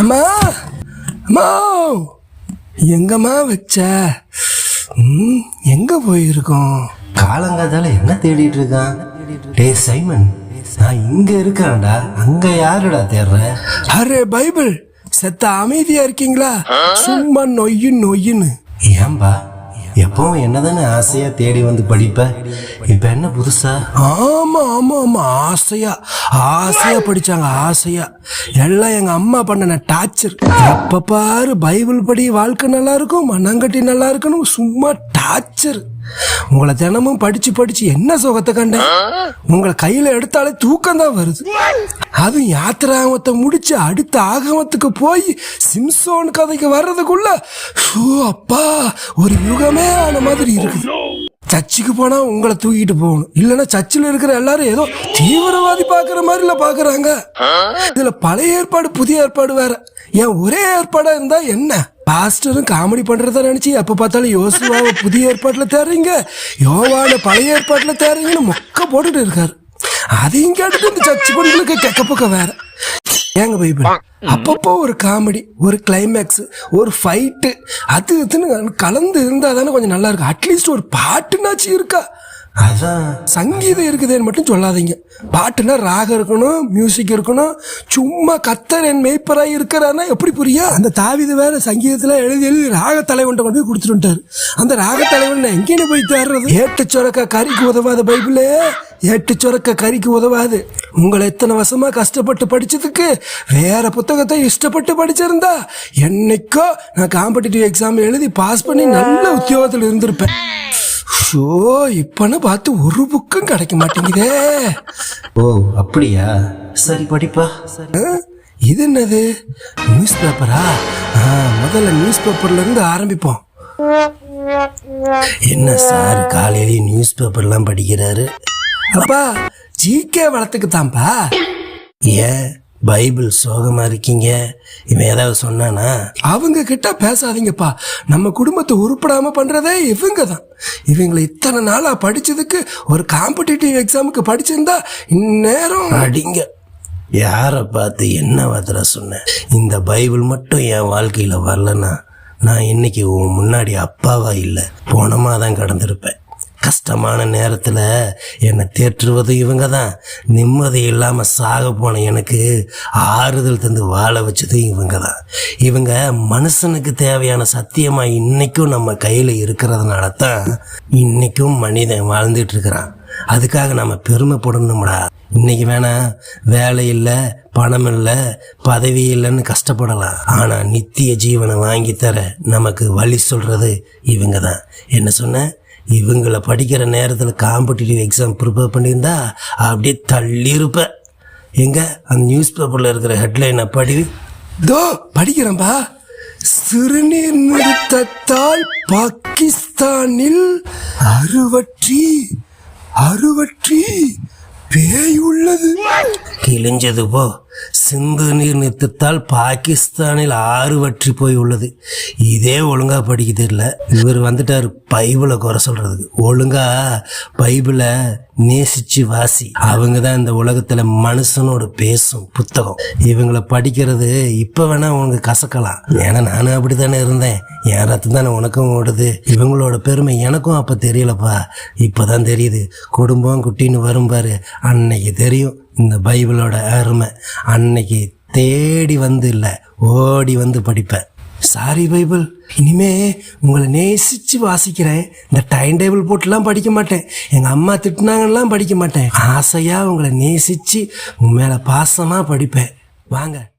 அம்மா அம்மா எங்கம்மா வச்ச? ம், எங்க போயிருக்கோம்? காலங்காத்தால என்ன தேடிட்டு இருக்கான்? டேய் சைமன் நான் இங்க இருக்கேன்டா அங்க யாருடா தேடுற? அரே பைபிள் செத்த அமைதியா இருக்கீங்களா? சும்மா நொய்யு நொய்யுன்னு. ஏன்பா? எப்பவும் என்னதானே ஆசையா தேடி வந்து படிப்ப? இப்ப என்ன புதுசா? ஆமா ஆமா ஆமா ஆசையா. ஆசையா படிச்சாங்க ஆசையா. எல்லாம் எங்க அம்மா பண்ணன டார்ச்சர். எப்ப பாரு பைபிள் படி வாழ்க்கை நல்லா இருக்கும் மண்ணாங்கட்டி நல்லா இருக்கணும் சும்மா டார்ச்சர். உங்களை தினமும் படிச்சு படிச்சு என்ன சுகத்தை கண்டேன்? உங்களை கையில எடுத்தாலே தூக்கம் தான் வருது. அதுவும் யாத்திராகமத்தை முடிச்சு அடுத்த ஆகமத்துக்கு போய் சிம்சோன் கதைக்கு வர்றதுக்குள்ள அப்பா ஒரு யுகமே ஆன மாதிரி இருக்குது சர்ச்சுக்கு போனா உங்களை தூக்கிட்டு போகணும். இல்லைன்னா சர்ச்சில் இருக்கிற எல்லாரும் ஏதோ தீவிரவாதி பாக்குற மாதிரில பாக்குறாங்க இதுல பழைய ஏற்பாடு புதிய ஏற்பாடு வேற. ஏன் ஒரே ஏற்பாடா இருந்தா என்ன? பாஸ்டரும் காமெடி பண்றதா நினைச்சு எப்ப பார்த்தாலும் யோசுவாவை புதிய ஏற்பாட்டுல தேறீங்க யோவான பழைய ஏற்பாட்டுல தேடுறீங்கன்னு மொக்க போட்டுட்டு இருக்காரு. அதையும் கேட்டுட்டு இந்த சர்ச்சு பொண்ணுங்களுக்கு கெக்க பக்கம் வேற. ஏங்க பைபிள்? அப்பப்போ ஒரு காமெடி ஒரு கிளைமேக்ஸ் ஒரு ஃபைட்டு அது இதுன்னு கலந்து இருந்தா தானே கொஞ்சம் நல்லா இருக்கும். அட்லீஸ்ட் ஒரு பாட்டுனாச்சும் இருக்கா? அதான். சங்கீதம் இருக்குதுன்னு மட்டும் சொல்லாதீங்க. பாட்டுனா ராகம் இருக்கணும் மியூசிக் இருக்கணும் சும்மா கத்தர் என் மெய்ப்பராக இருக்கிறான்னா எப்படி புரியா? அந்த தாவித வேற சங்கீதத்தில் எழுதி எழுதி ராக தலைவன்ட்ட கொண்டு போய் கொடுத்துட்டு அந்த ராக தலைவன் எங்கேயும் எங்கேன்னு போய் தேடுறது? ஏட்டு சுரக்க கறிக்கு உதவாத பைபிளே. ஏட்டு சுரக்க கறிக்கு உதவாது. உங்களை எத்தனை வருஷமா கஷ்டப்பட்டு படிச்சதுக்கு வேற புத்தகத்தை இஷ்டப்பட்டு படிச்சிருந்தா என்னைக்கோ நான் காம்படிட்டிவ் எக்ஸாம் எழுதி பாஸ் பண்ணி நல்ல உத்தியோகத்தில் இருந்திருப்பேன். ஷோ இப்பன்னு பார்த்து ஒரு புக்கும் கிடைக்க மாட்டேங்குதே. ஓ அப்படியா? சரி படிப்பா. சரி. இது என்னது? நியூஸ் பேப்பரா முதல்ல நியூஸ் பேப்பர்ல இருந்து ஆரம்பிப்போம். என்ன சார் காலையிலேயே நியூஸ் பேப்பர்லாம் படிக்கிறாரு? அப்பா ஜிகே வளத்துக்கு தான்ப்பா ஏன்? பைபிள் சோகமா இருக்கீங்க? இவன் ஏதாவது சொன்னானா? அவங்க கிட்ட பேசாதீங்கப்பா. நம்ம குடும்பத்தை உருப்படாம பண்றதே இவங்க தான் இவங்களை இத்தனை நாளா படிச்சதுக்கு ஒரு காம்படிட்டிவ் எக்ஸாமுக்கு படிச்சிருந்தா இந்நேரம் அடிங்க. யாரை பார்த்து என்ன வாத்திர சொன்ன? இந்த பைபிள் மட்டும் என் வாழ்க்கையில வரலன்னா நான் இன்னைக்கு உன் முன்னாடி அப்பாவா இல்லை போனமா தான் கடந்திருப்பேன். கஷ்டமான நேரத்தில் என்னை தேற்றுவது இவங்க தான் நிம்மதி இல்லாமல் சாக போன எனக்கு ஆறுதல் தந்து வாழ வச்சது இவங்க தான் இவங்க மனுஷனுக்கு தேவையான சத்தியமாக இன்றைக்கும் நம்ம கையில் இருக்கிறதுனால தான் இன்றைக்கும் மனிதன் வாழ்ந்துட்டு இருக்கிறான் அதுக்காக நம்ம பெருமைப்படணும்டா. இன்றைக்கி வேணால் வேலை இல்லை பணம் இல்லை பதவி இல்லைன்னு கஷ்டப்படலாம். ஆனால் நித்திய ஜீவனை வாங்கித்தர தர நமக்கு வழி சொல்கிறது இவங்க தான் என்ன சொன்னேன் இவங்களை படிக்கிற நேரத்தில் காம்படிட்டிவ் எக்ஸாம் ப்ரிப்பேர் பண்ணியிருந்தா அப்படியே தள்ளியிருப்பேன் எங்கே? அந்த நியூஸ் பேப்பரில் இருக்கிற ஹெட்லைனை படி. தோ படிக்கிறேன்பா. சிறுநீர் நிறுத்தத்தால் பாகிஸ்தானில் அறுவற்றி அறுவற்றி பேய் உள்ளது கிழிஞ்சது போ. சிந்து நீர் நிறுத்தத்தால் பாகிஸ்தானில் ஆறு வற்றி போய் உள்ளது. இதே ஒழுங்காக படிக்க தெரியல. இவர் வந்துட்டார் பைபிளை குறை சொல்கிறதுக்கு ஒழுங்கா பைபிளை நேசிச்சு வாசி. அவங்க தான் இந்த உலகத்தில் மனுஷனோட பேசும் புத்தகம். இவங்களை படிக்கிறது இப்போ வேணால் உனக்கு கசக்கலாம். ஏன்னா நானும் அப்படித்தானே இருந்தேன். என் ரத்தம் தானே உனக்கும் ஓடுது. இவங்களோட பெருமை எனக்கும் அப்போ தெரியலப்பா. இப்பதான் தெரியுது. குடும்பம் குட்டின்னு வரும் பாரு. அன்னைக்கு தெரியும். இந்த பைபிளோட அருமை. அன்னைக்கு தேடி வந்து இல்லை ஓடி வந்து படிப்பேன் சாரி பைபிள். இனிமே உங்களை நேசிச்சு வாசிக்கிறேன். இந்த டைம் டேபிள் போட்டுலாம் படிக்க மாட்டேன். எங்கள் அம்மா திட்டினாங்கலாம் படிக்க மாட்டேன். ஆசையாக உங்களை நேசிச்சு உன் மேலே பாசமாக படிப்பேன். வாங்க.